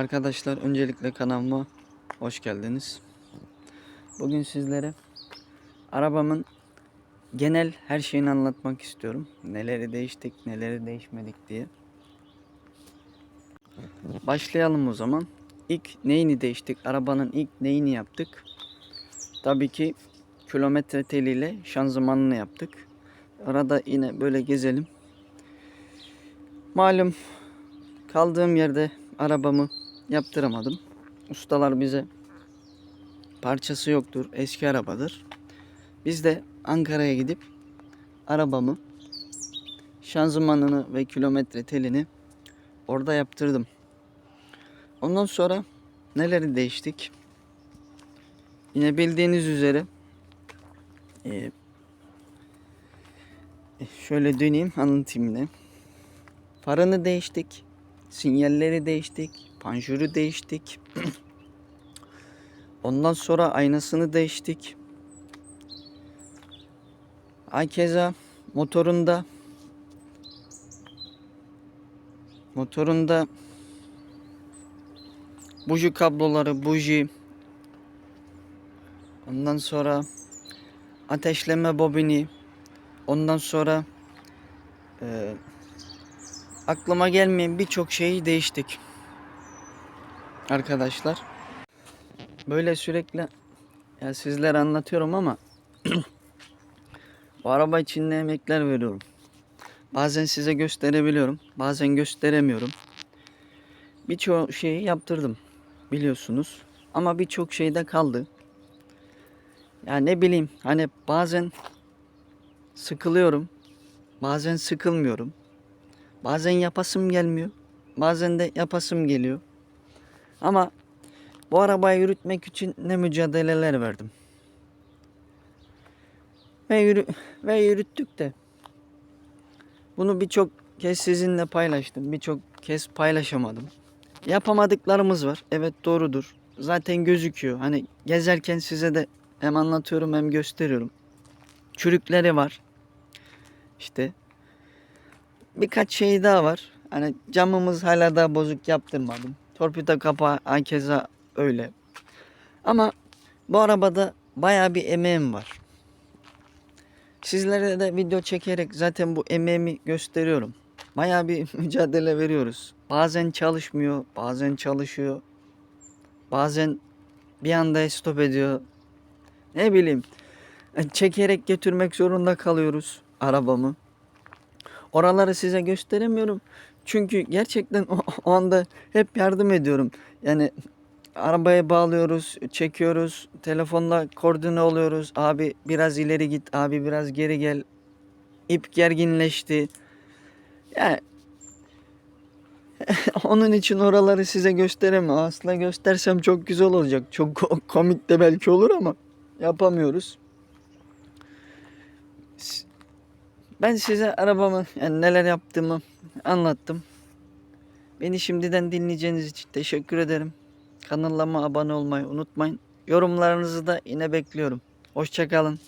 Arkadaşlar öncelikle kanalıma hoş geldiniz. Bugün sizlere arabamın genel her şeyini anlatmak istiyorum. Neleri değiştik, neleri değişmedik diye. Başlayalım o zaman. İlk neyini değiştik? Arabanın ilk neyini yaptık? Tabii ki kilometre teliyle şanzımanını yaptık. Arada yine böyle gezelim. Malum kaldığım yerde arabamı yaptıramadım. Ustalar bize parçası yoktur, eski arabadır. Biz de Ankara'ya gidip arabamı şanzımanını ve kilometre telini orada yaptırdım. Ondan sonra neleri değiştik? Yine bildiğiniz üzere e, şöyle döneyim anlatayım yine. Farını değiştik. Sinyalleri değiştik. Panjuru değiştik. Ondan sonra aynasını değiştik. Akeza motorunda motorunda buji kabloları, buji ondan sonra ateşleme bobini ondan sonra e, aklıma gelmeyen birçok şeyi değiştik. Arkadaşlar. Böyle sürekli ya sizlere anlatıyorum ama bu araba için ne emekler veriyorum. Bazen size gösterebiliyorum. Bazen gösteremiyorum. Birçok şeyi yaptırdım. Biliyorsunuz. Ama birçok şey de kaldı. Ya ne bileyim hani bazen sıkılıyorum. Bazen sıkılmıyorum. Bazen yapasım gelmiyor. Bazen de yapasım geliyor. Ama bu arabayı yürütmek için ne mücadeleler verdim. Ve, yürü, ve yürüttük de. Bunu birçok kez sizinle paylaştım. Birçok kez paylaşamadım. Yapamadıklarımız var. Evet doğrudur. Zaten gözüküyor. Hani gezerken size de hem anlatıyorum hem gösteriyorum. Çürükleri var. İşte birkaç şey daha var. Hani camımız hala daha bozuk yaptırmadım. Torpido kapağı akeza öyle. Ama bu arabada baya bir emeğim var. Sizlere de video çekerek zaten bu emeğimi gösteriyorum. Baya bir mücadele veriyoruz. Bazen çalışmıyor, bazen çalışıyor. Bazen bir anda stop ediyor. Ne bileyim. e, Çekerek götürmek zorunda kalıyoruz arabamı. Oraları size gösteremiyorum. Çünkü gerçekten o, o anda hep yardım ediyorum. Yani arabaya bağlıyoruz, çekiyoruz, telefonla koordine oluyoruz. Abi biraz ileri git, abi biraz geri gel. İp gerginleşti. Yani onun için oraları size gösteremem. Aslında göstersem çok güzel olacak. Çok ko- komik de belki olur ama yapamıyoruz. Ben size arabamı yani neler yaptığımı anlattım. Beni şimdiden dinleyeceğiniz için teşekkür ederim. Kanalıma abone olmayı unutmayın. Yorumlarınızı da yine bekliyorum. Hoşçakalın.